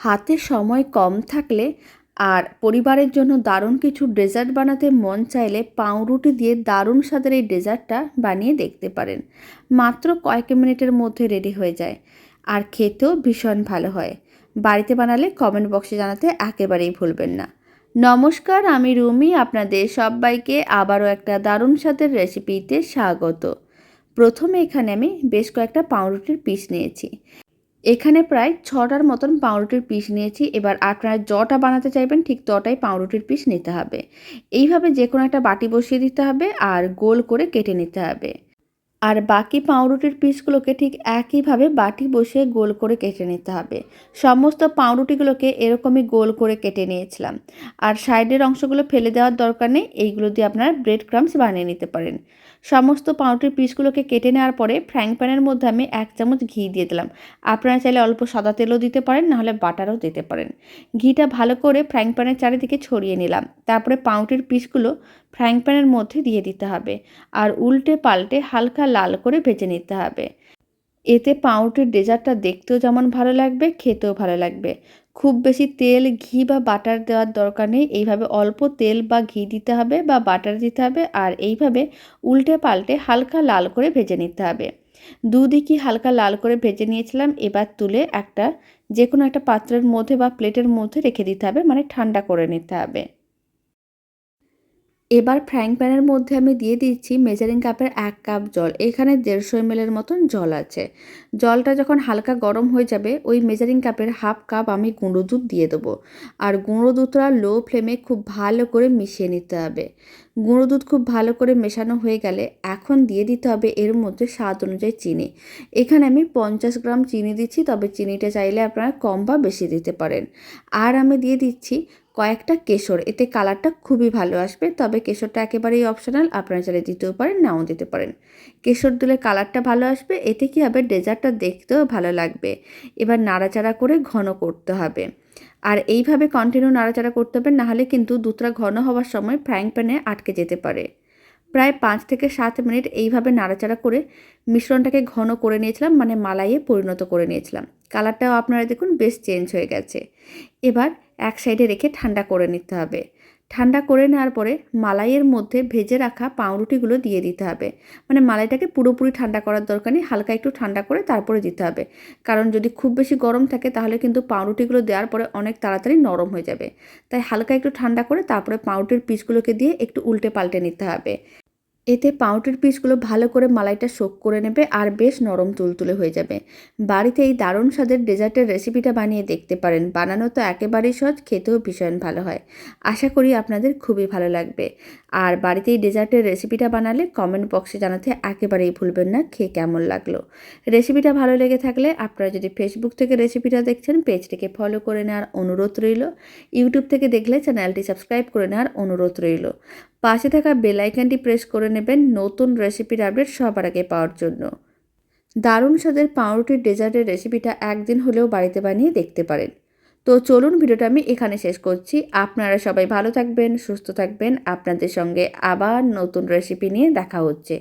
হাতে সময় কম থাকলে আর পরিবারের জন্য দারুণ কিছু ডেজার্ট বানাতে মন চাইলে পাউরুটি দিয়ে দারুণ স্বাদের এই ডেজার্টটা বানিয়ে দেখতে পারেন। মাত্র কয়েক মিনিটের মধ্যে রেডি হয়ে যায় আর খেতেও ভীষণ ভালো হয়। বাড়িতে বানালে কমেন্ট বক্সে জানাতে একেবারেই ভুলবেন না। নমস্কার, আমি রুমি, আপনাদের সবাইকে আবারও একটা দারুণ স্বাদের রেসিপিতে স্বাগত। প্রথমে এখানে আমি বেশ কয়েকটা পাউরুটির পিস নিয়েছি। এখানে প্রায় ছটার মতন পাউরুটির পিস নিয়েছি। এবার আপনারা যটা বানাতে চাইবেন, ঠিক তটাই পাউরুটির পিস নিতে হবে। এইভাবে যে কোনো একটা বাটি বসিয়ে দিতে হবে আর গোল করে কেটে নিতে হবে। আর বাকি পাউরুটির পিসগুলোকে ঠিক একইভাবে বাটি বসিয়ে গোল করে কেটে নিতে হবে। সমস্ত পাউরুটিগুলোকে এরকমই গোল করে কেটে নিয়েছিলাম। আর সাইডের অংশগুলো ফেলে দেওয়ার দরকার নেই। এইগুলো দিয়ে আপনারা ব্রেড ক্রামস বানিয়ে নিতে পারেন। সমস্ত পাউরুটির পিসগুলোকে কেটে নেওয়ার পরে ফ্রাইং প্যানের মধ্যে আমি এক চামচ ঘি দিয়ে দিলাম। আপনারা চাইলে অল্প সাদা তেলও দিতে পারেন, নাহলে বাটারও দিতে পারেন। ঘিটা ভালো করে ফ্রাইং প্যানের চারিদিকে ছড়িয়ে নিলাম। তারপরে পাউরুটির পিসগুলো ফ্রাইং প্যানের মধ্যে দিয়ে দিতে হবে। আর উল্টে পাল্টে হালকা লাল করে ভেজে নিতে হবে। এতে পাউরুটির ডেজার্টটা দেখতেও যেমন ভালো লাগবে, খেতেও ভালো লাগবে। খুব বেশি তেল, ঘি বা বাটার দেওয়ার দরকার নেই। এইভাবে অল্প তেল বা ঘি দিতে হবে বা বাটার দিতে হবে আর এইভাবে উল্টে পাল্টে হালকা লাল করে ভেজে নিতে হবে। দুদিকই হালকা লাল করে ভেজে নিয়েছিলাম। এবার তুলে একটা যে কোনো একটা পাত্রের মধ্যে বা প্লেটের মধ্যে রেখে দিতে হবে। মানে ঠান্ডা করে নিতে হবে। এবার ফ্রাইং প্যানের মধ্যে আমি দিয়ে দিচ্ছি মেজারিং কাপের এক কাপ জল। এখানে দেড়শো এমএলের মতন জল আছে। জলটা যখন হালকা গরম হয়ে যাবে, ওই মেজারিং কাপের হাফ কাপ আমি গুঁড়ো দুধ দিয়ে দেবো। আর গুঁড়ো দুধটা লো ফ্লেমে খুব ভালো করে মিশিয়ে নিতে হবে। গুঁড়ো দুধ খুব ভালো করে মেশানো হয়ে গেলে এখন দিয়ে দিতে হবে এর মধ্যে স্বাদ অনুযায়ী চিনি। এখানে আমি পঞ্চাশ গ্রাম চিনি দিচ্ছি, তবে চিনিটা চাইলে আপনারা কম বা বেশি দিতে পারেন। আর আমি দিয়ে দিচ্ছি কয়েকটা কেশর, এতে কালারটা খুবই ভালো আসবে। তবে কেশরটা একেবারেই অপশনাল আপনারা চাইলে দিতেও পারেন, নাও দিতে পারেন। কেশর দিলে কালারটা ভালো আসবে, এতে কী হবে, ডেজার্টটা দেখতেও ভালো লাগবে। এবার নাড়াচাড়া করে ঘন করতে হবে। আর এইভাবে কন্টিনিউ নাড়াচাড়া করতে হবে, নাহলে কিন্তু দুধটা ঘন হওয়ার সময় ফ্রাইং প্যানে আটকে যেতে পারে। প্রায় পাঁচ থেকে সাত মিনিট এইভাবে নাড়াচাড়া করে মিশ্রণটাকে ঘন করে নিয়েছিলাম মানে মালাইয়ে পরিণত করে নিয়েছিলাম। কালারটাও আপনারা দেখুন, বেশ চেঞ্জ হয়ে গেছে। এবার এক সাইডে রেখে ঠান্ডা করে নিতে হবে। ঠান্ডা করে নেওয়ার পরে মালাইয়ের মধ্যে ভেজে রাখা পাউরুটিগুলো দিয়ে দিতে হবে। মানে মালাইটাকে পুরোপুরি ঠান্ডা করার দরকার নেই, হালকা একটু ঠান্ডা করে তারপরে দিতে হবে। কারণ যদি খুব বেশি গরম থাকে তাহলে কিন্তু পাউরুটিগুলো দেওয়ার পরে অনেক তাড়াতাড়ি নরম হয়ে যাবে। তাই হালকা একটু ঠান্ডা করে তারপরে পাউরুটির পিসগুলোকে দিয়ে একটু উল্টে পাল্টে নিতে হবে। এতে পাউরুটির পিসগুলো ভালো করে মালাইটা শোক করে নেবে আর বেশ নরম তুলতুলে হয়ে যাবে। বাড়িতে এই দারুণ স্বাদের ডেজার্টের রেসিপিটা বানিয়ে দেখতে পারেন। বানানো তো একেবারেই সহজ, খেতেও ভীষণ ভালো হয়। আশা করি আপনাদের খুবই ভালো লাগবে। আর বাড়িতে এই ডেজার্টের রেসিপিটা বানালে কমেন্ট বক্সে জানাতে একেবারেই ভুলবেন না, খেয়ে কেমন লাগল। রেসিপিটা ভালো লেগে থাকলে আপনারা যদি ফেসবুক থেকে রেসিপিটা দেখছেন, পেজটিকে ফলো করে নেওয়ার অনুরোধ রইল। ইউটিউব থেকে দেখলে চ্যানেলটি সাবস্ক্রাইব করে নেওয়ার অনুরোধ রইল। পাশে থাকা বেলাইকানটি প্রেস করে নেবেন নতুন রেসিপির আপডেট সবার আগে পাওয়ার জন্য। দারুণ স্বাদের পাউরুটির ডেজার্টের রেসিপিটা একদিন হলেও বাড়িতে বানিয়ে দেখতে পারেন। তো চলুন ভিডিওটা আমি এখানে শেষ করছি। আপনারা সবাই ভালো থাকবেন, সুস্থ থাকবেন। আপনাদের সঙ্গে আবার নতুন রেসিপি নিয়ে দেখা হচ্ছে।